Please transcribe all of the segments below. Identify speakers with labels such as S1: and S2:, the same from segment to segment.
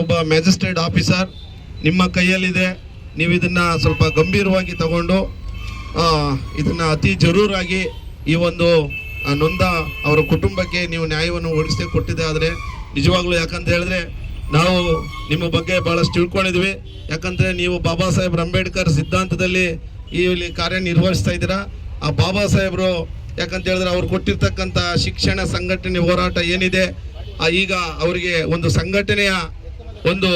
S1: ಒಬ್ಬ magistrate officer ನಿಮ್ಮ ಕೈಯಲ್ಲಿದೆ. ನೀವು ಇದನ್ನ ಸ್ವಲ್ಪ ಗಂಭೀರವಾಗಿ ತಗೊಂಡು ಇದನ್ನ ಅತಿ ಜರೂರಾಗಿ ಈ ಒಂದು ನೊಂದ ಅವರ ಕುಟುಂಬಕ್ಕೆ ನೀವು ನ್ಯಾಯವನ್ನು ಒದಗಿಸಿ ಕೊಟ್ಟಿದೆ ಆದರೆ, ನಿಜವಾಗ್ಲೂ ಯಾಕಂತ ಹೇಳಿದ್ರೆ, ನಾವು ನಿಮ್ಮ ಬಗ್ಗೆ ಭಾಳಷ್ಟು ತಿಳ್ಕೊಂಡಿದ್ವಿ. ಯಾಕಂದ್ರೆ ನೀವು ಬಾಬಾ ಸಾಹೇಬ್ ಅಂಬೇಡ್ಕರ್ ಸಿದ್ಧಾಂತದಲ್ಲಿ ಇಲ್ಲಿ ಕಾರ್ಯನಿರ್ವಹಿಸ್ತಾ ಇದ್ದೀರಾ? ಆ ಬಾಬಾ ಸಾಹೇಬರು, ಯಾಕಂತ ಹೇಳಿದ್ರೆ ಅವ್ರು ಕೊಟ್ಟಿರ್ತಕ್ಕಂಥ ಶಿಕ್ಷಣ ಸಂಘಟನೆ ಹೋರಾಟ ಏನಿದೆ, ಆ ಈಗ ಅವರಿಗೆ ಒಂದು ಸಂಘಟನೆಯ ಒಂದು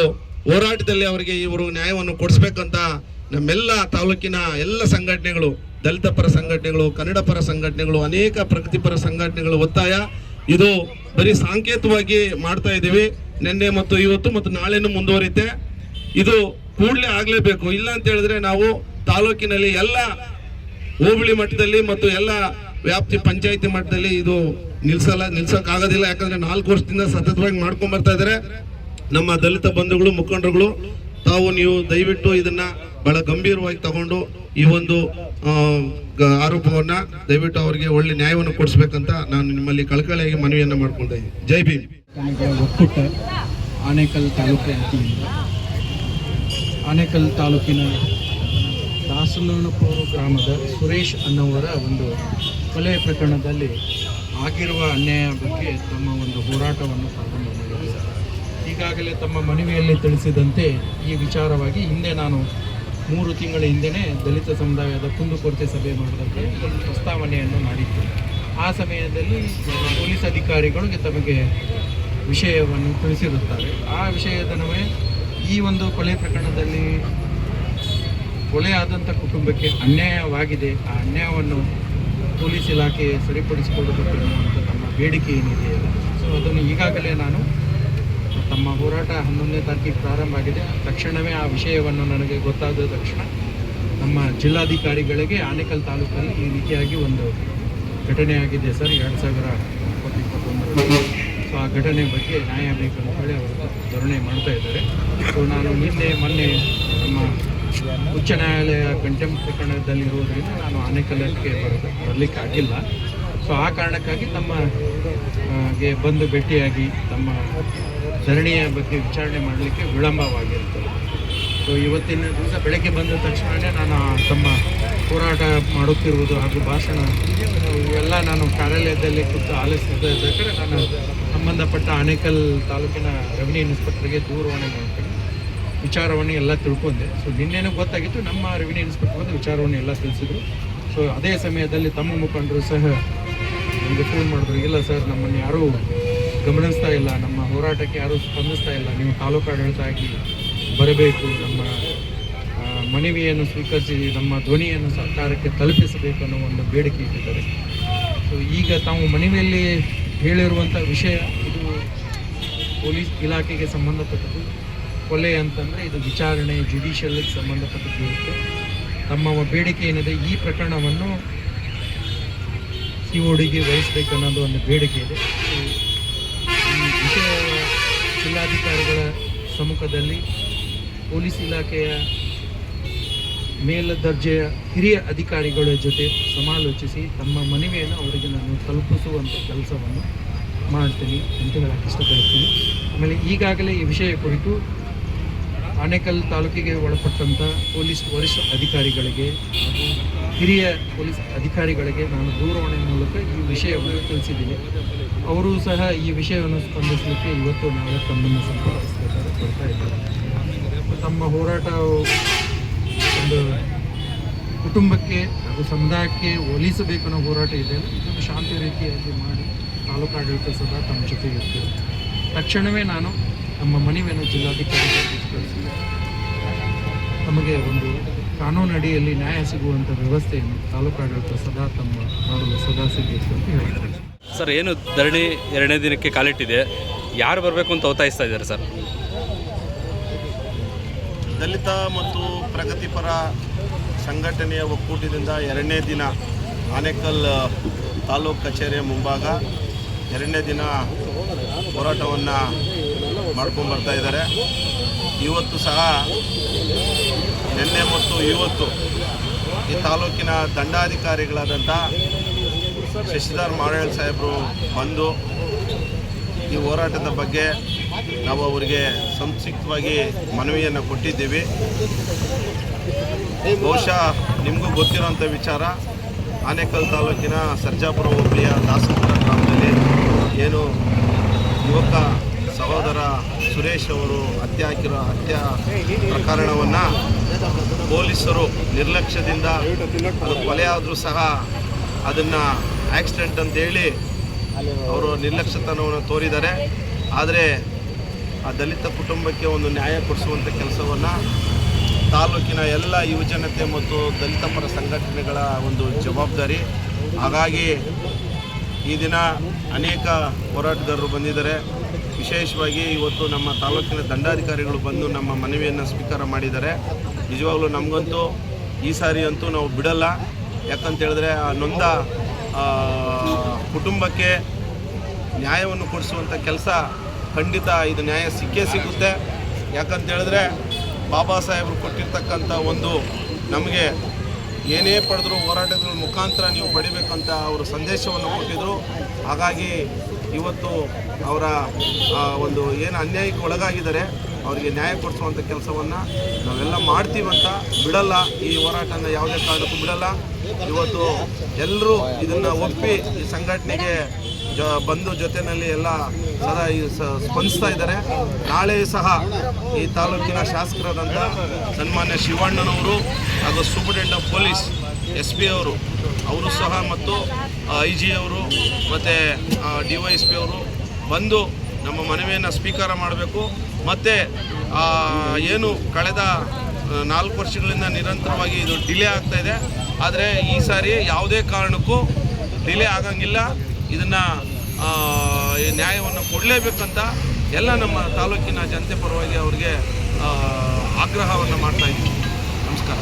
S1: ಹೋರಾಟದಲ್ಲಿ ಅವರಿಗೆ ಇವರು ನ್ಯಾಯವನ್ನು ಕೊಡಿಸ್ಬೇಕಂತ ನಮ್ಮೆಲ್ಲ ತಾಲೂಕಿನ ಎಲ್ಲ ಸಂಘಟನೆಗಳು, ದಲಿತ ಪರ ಸಂಘಟನೆಗಳು, ಕನ್ನಡ ಪರ ಸಂಘಟನೆಗಳು, ಅನೇಕ ಪ್ರಗತಿಪರ ಸಂಘಟನೆಗಳು ಒತ್ತಾಯ. ಇದು ಬರೀ ಸಾಂಕೇತಿಕವಾಗಿ ಮಾಡ್ತಾ ಇದ್ದೀವಿ. ನಿನ್ನೆ ಮತ್ತು ಇವತ್ತು ಮತ್ತು ನಾಳೆನೂ ಮುಂದುವರಿತೆ ಇದು ಕೂಡಲೇ ಆಗಲೇಬೇಕು. ಇಲ್ಲ ಅಂತ ಹೇಳಿದ್ರೆ ನಾವು ತಾಲೂಕಿನಲ್ಲಿ ಎಲ್ಲ ಹೋಬಳಿ ಮಟ್ಟದಲ್ಲಿ ಮತ್ತು ಎಲ್ಲ ವ್ಯಾಪ್ತಿ ಪಂಚಾಯತಿ ಮಟ್ಟದಲ್ಲಿ ಇದು ನಿಲ್ಸಲ್ಲ ನಿಲ್ಸಕ್ ಆಗೋದಿಲ್ಲ ಯಾಕಂದ್ರೆ ನಾಲ್ಕು ವರ್ಷದಿಂದ ಸತತವಾಗಿ ಮಾಡ್ಕೊಂಡ್ ಬರ್ತಾ ಇದಾರೆ. ನಮ್ಮ ದಲಿತ ಬಂಧುಗಳು, ಮುಖಂಡರುಗಳು, ತಾವು ನೀವು ದಯವಿಟ್ಟು ಇದನ್ನ ಬಹಳ ಗಂಭೀರವಾಗಿ ತಗೊಂಡು ಈ ಒಂದು ಆರೋಪವನ್ನ ದಯವಿಟ್ಟು ಅವರಿಗೆ ಒಳ್ಳೆ ನ್ಯಾಯವನ್ನು ಕೊಡಿಸ್ಬೇಕಂತ ನಾನು ನಿಮ್ಮಲ್ಲಿ ಕಳಕಳಿಯಾಗಿ ಮನವಿಯನ್ನ ಮಾಡ್ಕೊಂಡೆ. ಜೈ ಭೀಮ್.
S2: ಒಕ್ಕೂಟ ಆನೇಕಲ್ ತಾಲೂಕಿನ ಆನೇಕಲ್ ತಾಲೂಕಿನ ದಾಸನಪುರ ಗ್ರಾಮದ ಸುರೇಶ್ ಅನ್ನುವರ ಒಂದು ಕೊಲೆ ಪ್ರಕರಣದಲ್ಲಿ ಆಗಿರುವ ಅನ್ಯಾಯ ಬಗ್ಗೆ ತಮ್ಮ ಒಂದು ಹೋರಾಟವನ್ನು ಪ್ರಾರಂಭ ಮಾಡಿದ್ದಾರೆ. ಈಗಾಗಲೇ ತಮ್ಮ ಮನವಿಯಲ್ಲಿ ತಿಳಿಸಿದಂತೆ ಈ ವಿಚಾರವಾಗಿ ಹಿಂದೆ ನಾನು ಮೂರು ತಿಂಗಳ ಹಿಂದೆಯೇ ದಲಿತ ಸಮುದಾಯದ ಕುಂದುಕೊರತೆ ಸಭೆ ಮಾಡಿದಂತೆ ಒಂದು ಪ್ರಸ್ತಾವನೆಯನ್ನು ಮಾಡಿತ್ತು ಆ ಸಮಯದಲ್ಲಿ ಪೊಲೀಸ್ ಅಧಿಕಾರಿಗಳಿಗೆ ತಮಗೆ ವಿಷಯವನ್ನು ತಿಳಿಸಿರುತ್ತಾರೆ. ಆ ವಿಷಯದ ನಮಗೆ ಈ ಒಂದು ಕೊಲೆ ಪ್ರಕರಣದಲ್ಲಿ ಕೊಲೆ ಆದಂಥ ಕುಟುಂಬಕ್ಕೆ ಅನ್ಯಾಯವಾಗಿದೆ. ಆ ಅನ್ಯಾಯವನ್ನು ಪೊಲೀಸ್ ಇಲಾಖೆ ಸರಿಪಡಿಸಿಕೊಡಬೇಕು ಅನ್ನುವಂಥ ತಮ್ಮ ಬೇಡಿಕೆ ಏನಿದೆ. ಸೊ ಅದನ್ನು ಈಗಾಗಲೇ ನಾನು ತಮ್ಮ ಹೋರಾಟ ಹನ್ನೊಂದನೇ ತಾರೀಕಿಗೆ ಪ್ರಾರಂಭ ಆಗಿದೆ. ತಕ್ಷಣವೇ ಆ ವಿಷಯವನ್ನು ನನಗೆ ಗೊತ್ತಾದ ತಕ್ಷಣ ನಮ್ಮ ಜಿಲ್ಲಾಧಿಕಾರಿಗಳಿಗೆ ಆನೇಕಲ್ ತಾಲೂಕಲ್ಲಿ ಈ ರೀತಿಯಾಗಿ ಒಂದು ಘಟನೆ ಆಗಿದೆ ಸರ್. ಎರಡು ಸಾವಿರ ಇಪ್ಪತ್ತಿಪ್ಪತ್ತೊಂದರಲ್ಲಿ ಸೊ ಆ ಘಟನೆ ಬಗ್ಗೆ ನ್ಯಾಯ ಬೇಕು ಅಂತ ಹೇಳಿ ಅವರು ಧೋರಣೆ ಮಾಡ್ತಾ ಇದ್ದಾರೆ. ಸೊ ನಾನು ನಿನ್ನೆ ಮೊನ್ನೆ ನಮ್ಮ ಉಚ್ಚ ನ್ಯಾಯಾಲಯ ಕಂಟೆಂಪ್ ಪ್ರಕರಣದಲ್ಲಿರುವುದರಿಂದ ನಾನು ಆನೆಕಲ್ಲಕ್ಕೆ ಬರಲಿಕ್ಕೆ ಆಗಿಲ್ಲ. ಸೊ ಆ ಕಾರಣಕ್ಕಾಗಿ ತಮ್ಮ ಗೆ ಬಂದು ಭೇಟಿಯಾಗಿ ತಮ್ಮ ಧರಣಿಯ ಬಗ್ಗೆ ವಿಚಾರಣೆ ಮಾಡಲಿಕ್ಕೆ ವಿಳಂಬವಾಗಿರುತ್ತದೆ. ಸೊ ಇವತ್ತಿನ ದಿವಸ ಬೆಳಗ್ಗೆ ಬಂದ ತಕ್ಷಣವೇ ನಾನು ತಮ್ಮ ಹೋರಾಟ ಮಾಡುತ್ತಿರುವುದು ಹಾಗೂ ಭಾಷಣ, ಇವೆಲ್ಲ ನಾನು ಕಾರ್ಯಾಲಯದಲ್ಲಿ ಕೂತು ಬೇಕಾದ್ರೆ ನಾನು ಸಂಬಂಧಪಟ್ಟ ಆನೇಕಲ್ ತಾಲೂಕಿನ ರೆವಿನ್ಯೂ ಇನ್ಸ್ಪೆಕ್ಟರ್ಗೆ ದೂರವಾಣಿ ವಿಚಾರವನ್ನು ಎಲ್ಲ ತಿಳ್ಕೊಂಡೆ. ಸೊ ನಿನ್ನೇನು ಗೊತ್ತಾಗಿತ್ತು, ನಮ್ಮ ರೆವಿನ್ಯೂ ಇನ್ಸ್ಪೆಕ್ಟರ್ ಬಂದು ವಿಚಾರವನ್ನು ಎಲ್ಲ ತಿಳಿಸಿದ್ರು. ಸೊ ಅದೇ ಸಮಯದಲ್ಲಿ ತಮ್ಮ ಮುಖಂಡರು ಸಹ ನಮಗೆ ಫೋನ್ ಮಾಡಿದ್ರು, ಇಲ್ಲ ಸರ್ ನಮ್ಮನ್ನು ಯಾರೂ ಗಮನಿಸ್ತಾ ಇಲ್ಲ. ನಮ್ಮ ಹೋರಾಟಕ್ಕೆ ಯಾರೂ ಸ್ಪಂದಿಸ್ತಾ ಇಲ್ಲ. ನೀವು ತಾಲೂಕು ಆಡಳಿತ ಆಗಿ ಬರಬೇಕು. ನಮ್ಮ ಮನವಿಯನ್ನು ಸ್ವೀಕರಿಸಿ, ನಮ್ಮ ಧ್ವನಿಯನ್ನು ಸರ್ಕಾರಕ್ಕೆ ತಲುಪಿಸಬೇಕು ಅನ್ನೋ ಒಂದು ಬೇಡಿಕೆ ಇಟ್ಟಿದ್ದಾರೆ. ಸೊ ಈಗ ತಾವು ಮನವಿಯಲ್ಲಿ ಹೇಳಿರುವಂಥ ವಿಷಯ, ಇದು ಪೊಲೀಸ್ ಇಲಾಖೆಗೆ ಸಂಬಂಧಪಟ್ಟದ್ದು. ಕೊಲೆ ಅಂತಂದರೆ ಇದು ವಿಚಾರಣೆ ಜುಡಿಷಿಯಲ್ಗೆ ಸಂಬಂಧಪಟ್ಟಿರುತ್ತೆ ತಮ್ಮ ಬೇಡಿಕೆ ಏನಿದೆ ಈ ಪ್ರಕರಣವನ್ನು ಸಿ ಓಡಿಗೆ ವಹಿಸಬೇಕನ್ನೋದು ಒಂದು ಬೇಡಿಕೆ ಇದೆ. ಈ ವಿಷಯ ಜಿಲ್ಲಾಧಿಕಾರಿಗಳ ಸಮ್ಮುಖದಲ್ಲಿ ಪೊಲೀಸ್ ಇಲಾಖೆಯ ಮೇಲ್ದರ್ಜೆಯ ಹಿರಿಯ ಅಧಿಕಾರಿಗಳ ಜೊತೆ ಸಮಾಲೋಚಿಸಿ ತಮ್ಮ ಮನವಿಯನ್ನು ಅವರಿಗೆ ನಾನು ತಲುಪಿಸುವಂಥ ಕೆಲಸವನ್ನು ಮಾಡ್ತೀನಿ ಅಂತ ಹೇಳಕ್ಕೆ ಇಷ್ಟಪಡ್ತೀನಿ. ಆಮೇಲೆ ಈಗಾಗಲೇ ಈ ವಿಷಯ ಕುರಿತು ಆನೇಕಲ್ ತಾಲೂಕಿಗೆ ಒಳಪಟ್ಟಂಥ ಪೊಲೀಸ್ ವರಿಷ್ಠ ಅಧಿಕಾರಿಗಳಿಗೆ ಹಿರಿಯ ಪೊಲೀಸ್ ಅಧಿಕಾರಿಗಳಿಗೆ ನಾನು ದೂರವಾಣಿ ಮೂಲಕ ಈ ವಿಷಯವನ್ನು ತಿಳಿಸಿದ್ದೀನಿ. ಅವರು ಸಹ ಈ ವಿಷಯವನ್ನು ಸ್ಪಂದಿಸಲಿಕ್ಕೆ ಇವತ್ತು ನಾಳೆ ತಮ್ಮನ್ನು ಇದ್ದಾರೆ ತಮ್ಮ ಹೋರಾಟ ಒಂದು ಕುಟುಂಬಕ್ಕೆ ಹಾಗೂ ಸಮುದಾಯಕ್ಕೆ ಒಲಿಸಬೇಕು ಅನ್ನೋ ಹೋರಾಟ ಇದೆ ಇದನ್ನು ಶಾಂತಿ ರೀತಿಯಾಗಿ ಮಾಡಿ ತಾಲೂಕಾಡಳಿತ ಸದಾ ತಮ್ಮ ಜೊತೆಗೆ ಇರ್ತೇವೆ. ತಕ್ಷಣವೇ ನಾನು ನಮ್ಮ ಮನವಿಯನ್ನು ಜಿಲ್ಲಾಧಿಕಾರಿಗಳಿಗೆ ನಮಗೆ ತಮಗೆ ಒಂದು ಕಾನೂನು ಅಡಿಯಲ್ಲಿ ನ್ಯಾಯ ಸಿಗುವಂಥ ವ್ಯವಸ್ಥೆಯನ್ನು ತಾಲೂಕು ಆಡಳಿತ ಸದಾ ತಮ್ಮ ಮಾಡಲು ಸದಾ ಸಿಗಬೇಕು ಅಂತ ಹೇಳ್ತಾರೆ
S3: ಸರ್ ಏನು ಧರಣಿ ಎರಡನೇ ದಿನಕ್ಕೆ ಕಾಲಿಟ್ಟಿದೆ. ಯಾರು ಬರಬೇಕು ಅಂತ ಒತ್ತಾಯಿಸ್ತಾ ಇದ್ದಾರೆ ಸರ್?
S1: ದಲಿತ ಮತ್ತು ಪ್ರಗತಿಪರ ಸಂಘಟನೆಯ ಒಕ್ಕೂಟದಿಂದ ಎರಡನೇ ದಿನ ಆನೇಕಲ್ ತಾಲೂಕು ಕಚೇರಿಯ ಮುಂಭಾಗ ಎರಡನೇ ದಿನ ಹೋರಾಟವನ್ನು ಮಾಡ್ಕೊಂಡು ಬರ್ತಾ ಇದ್ದಾರೆ. ಇವತ್ತು ಸಹ ನಿನ್ನೆ ಮತ್ತು ಇವತ್ತು ಈ ತಾಲೂಕಿನ ದಂಡಾಧಿಕಾರಿಗಳಾದಂಥ ಶಶಿಧರ್ ಮಾರೇಳ್ ಸಾಹೇಬರು ಬಂದು ಈ ಹೋರಾಟದ ಬಗ್ಗೆ ನಾವು ಅವರಿಗೆ ಸಂಕ್ಷಿಪ್ತವಾಗಿ ಮನವಿಯನ್ನು ಕೊಟ್ಟಿದ್ದೀವಿ. ಬಹುಶಃ ನಿಮಗೂ ಗೊತ್ತಿರೋಂಥ ವಿಚಾರ. ಆನೇಕಲ್ ತಾಲೂಕಿನ ಸರ್ಜಾಪುರ ಹೋಬಳಿಯ ದಾಸಪುರ ಗ್ರಾಮದಲ್ಲಿ ಏನು ಸುರೇಶ್ ಅವರು ಹತ್ಯೆ ಹಾಕಿರೋ ಹತ್ಯೆ ಪ್ರಕರಣವನ್ನು ಪೊಲೀಸರು ನಿರ್ಲಕ್ಷ್ಯದಿಂದ ಅದು ಕೊಲೆ ಸಹ ಅದನ್ನು ಆಕ್ಸಿಡೆಂಟ್ ಅಂತೇಳಿ ಅವರು ನಿರ್ಲಕ್ಷ್ಯತನವನ್ನು ತೋರಿದ್ದಾರೆ. ಆದರೆ ಆ ದಲಿತ ಕುಟುಂಬಕ್ಕೆ ಒಂದು ನ್ಯಾಯ ಕೊಡಿಸುವಂಥ ಕೆಲಸವನ್ನು ತಾಲೂಕಿನ ಎಲ್ಲ ಯುವಜನತೆ ಮತ್ತು ದಲಿತ ಪರ ಸಂಘಟನೆಗಳ ಒಂದು ಜವಾಬ್ದಾರಿ. ಹಾಗಾಗಿ ಈ ದಿನ ಅನೇಕ ಹೋರಾಟಗಾರರು ಬಂದಿದ್ದಾರೆ. ವಿಶೇಷವಾಗಿ ಇವತ್ತು ನಮ್ಮ ತಾಲೂಕಿನ ದಂಡಾಧಿಕಾರಿಗಳು ಬಂದು ನಮ್ಮ ಮನವಿಯನ್ನು ಸ್ವೀಕಾರ ಮಾಡಿದ್ದಾರೆ. ನಿಜವಾಗ್ಲೂ ನಮಗಂತೂ ಈ ಸಾರಿ ಅಂತೂ ನಾವು ಬಿಡಲ್ಲ. ಯಾಕಂತ ಹೇಳಿದ್ರೆ ಆ ನೊಂದ ಕುಟುಂಬಕ್ಕೆ ನ್ಯಾಯವನ್ನು ಕೊಡಿಸುವಂಥ ಕೆಲಸ ಖಂಡಿತ ಇದು ನ್ಯಾಯ ಸಿಕ್ಕೇ ಸಿಗುತ್ತೆ. ಯಾಕಂತ ಹೇಳಿದ್ರೆ ಬಾಬಾ ಸಾಹೇಬರು ಕೊಟ್ಟಿರ್ತಕ್ಕಂಥ ಒಂದು ನಮಗೆ ಏನೇ ಪಡೆದ್ರು ಹೋರಾಟದ ಮುಖಾಂತರ ನೀವು ಪಡಿಬೇಕಂತ ಅವರು ಸಂದೇಶವನ್ನು ಕೊಟ್ಟಿದ್ದರು ಹಾಗಾಗಿ ಇವತ್ತು ಅವರ ಒಂದು ಏನು ಅನ್ಯಾಯಕ್ಕೆ ಒಳಗಾಗಿದ್ದಾರೆ, ಅವರಿಗೆ ನ್ಯಾಯ ಕೊಡಿಸುವಂಥ ಕೆಲಸವನ್ನು ನಾವೆಲ್ಲ ಮಾಡ್ತೀವಂತ ಬಿಡಲ್ಲ. ಈ ಹೋರಾಟನ ಯಾವುದೇ ಕಾರಣಕ್ಕೂ ಬಿಡಲ್ಲ. ಇವತ್ತು ಎಲ್ಲರೂ ಇದನ್ನು ಒಪ್ಪಿ ಈ ಸಂಘಟನೆಗೆ ಜ, ಬಂದು ಜೊತೆಯಲ್ಲಿ ಎಲ್ಲ ಸದಾ ಈ ಸ್ಪಂದಿಸ್ತಾ ಇದ್ದಾರೆ. ನಾಳೆ ಸಹ ಈ ತಾಲೂಕಿನ ಶಾಸಕರಾದಂಥ ಸನ್ಮಾನ್ಯ ಶಿವಣ್ಣನವರು ಹಾಗೂ superintendent of police S P ಅವರು ಅವರು ಸಹ ಮತ್ತು ಐ ಜಿ ಅವರು, ಮತ್ತು ಡಿ ವೈ ಎಸ್ ಪಿ ಅವರು ಬಂದು ನಮ್ಮ ಮನವಿಯನ್ನು ಸ್ವೀಕಾರ ಮಾಡಬೇಕು. ಮತ್ತು ಏನು ಕಳೆದ ನಾಲ್ಕು ವರ್ಷಗಳಿಂದ ನಿರಂತರವಾಗಿ ಇದು ಡಿಲೇ ಆಗ್ತಾ ಇದೆ. ಆದರೆ ಈ ಸಾರಿ ಯಾವುದೇ ಕಾರಣಕ್ಕೂ ಡಿಲೇ ಆಗಂಗಿಲ್ಲ. ಇದನ್ನು ನ್ಯಾಯವನ್ನು ಕೊಡಲೇಬೇಕಂತ ಎಲ್ಲ ನಮ್ಮ ತಾಲೂಕಿನ ಜನತೆ ಪರವಾಗಿ ಅವರಿಗೆ ಆಗ್ರಹವನ್ನು ಮಾಡ್ತಾ ಇದ್ದೀವಿ. ನಮಸ್ಕಾರ.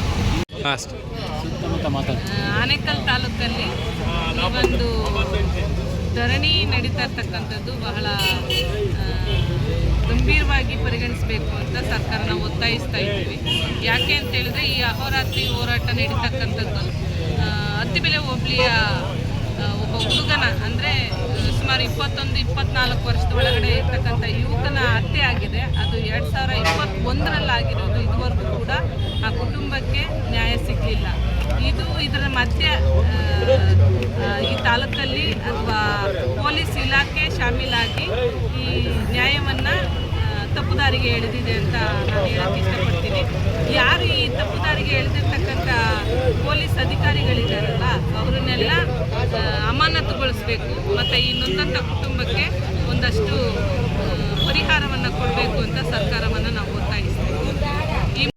S4: ಆನೇಕಲ್ ತಾಲೂಕಲ್ಲಿ ಒಂದು ಧರಣಿ ನಡೀತಾ ಇರ್ತಕ್ಕಂಥದ್ದು ಬಹಳ ಗಂಭೀರವಾಗಿ ಪರಿಗಣಿಸಬೇಕು ಅಂತ ಸರ್ಕಾರನ ಒತ್ತಾಯಿಸ್ತಾ ಇದ್ದೀವಿ. ಯಾಕೆ ಅಂತ ಹೇಳಿದ್ರೆ ಈ ಅಹೋರಾತ್ರಿ ಹೋರಾಟ ನಡೀತಕ್ಕಂಥದ್ದು. ಅತ್ತಿಬೆಲೆ ಹೋಬಳಿಯ ಒಬ್ಬ ಹುಡುಗನ, ಅಂದರೆ, ಸುಮಾರು ಇಪ್ಪತ್ತೊಂದು, ಇಪ್ಪತ್ನಾಲ್ಕು ವರ್ಷದ ಒಳಗಡೆ ಇರ್ತಕ್ಕಂಥ ಯುವಕನ ಹತ್ಯೆ ಆಗಿದೆ. ಅದು ಎರಡು ಸಾವಿರ ಇಪ್ಪತ್ತೊಂದರಲ್ಲಿ ಆಗಿರೋದು ಇದುವರೆಗೂ ಕೂಡ ಆ ಕುಟುಂಬಕ್ಕೆ ನ್ಯಾಯ ಸಿಗಲಿಲ್ಲ ಇದು ಆ, ಈ ತಾಲೂಕಲ್ಲಿ ಅಥವಾ ಪೊಲೀಸ್ ಇಲಾಖೆ ಶಾಮೀಲಾಗಿ ಈ ನ್ಯಾಯವನ್ನು ತಪ್ಪುದಾರಿಗೆ ಎಳೆದಿದೆ ಅಂತ ನಾನು ಹೇಳಕ್ಕೆ ಇಷ್ಟಪಡ್ತೀನಿ.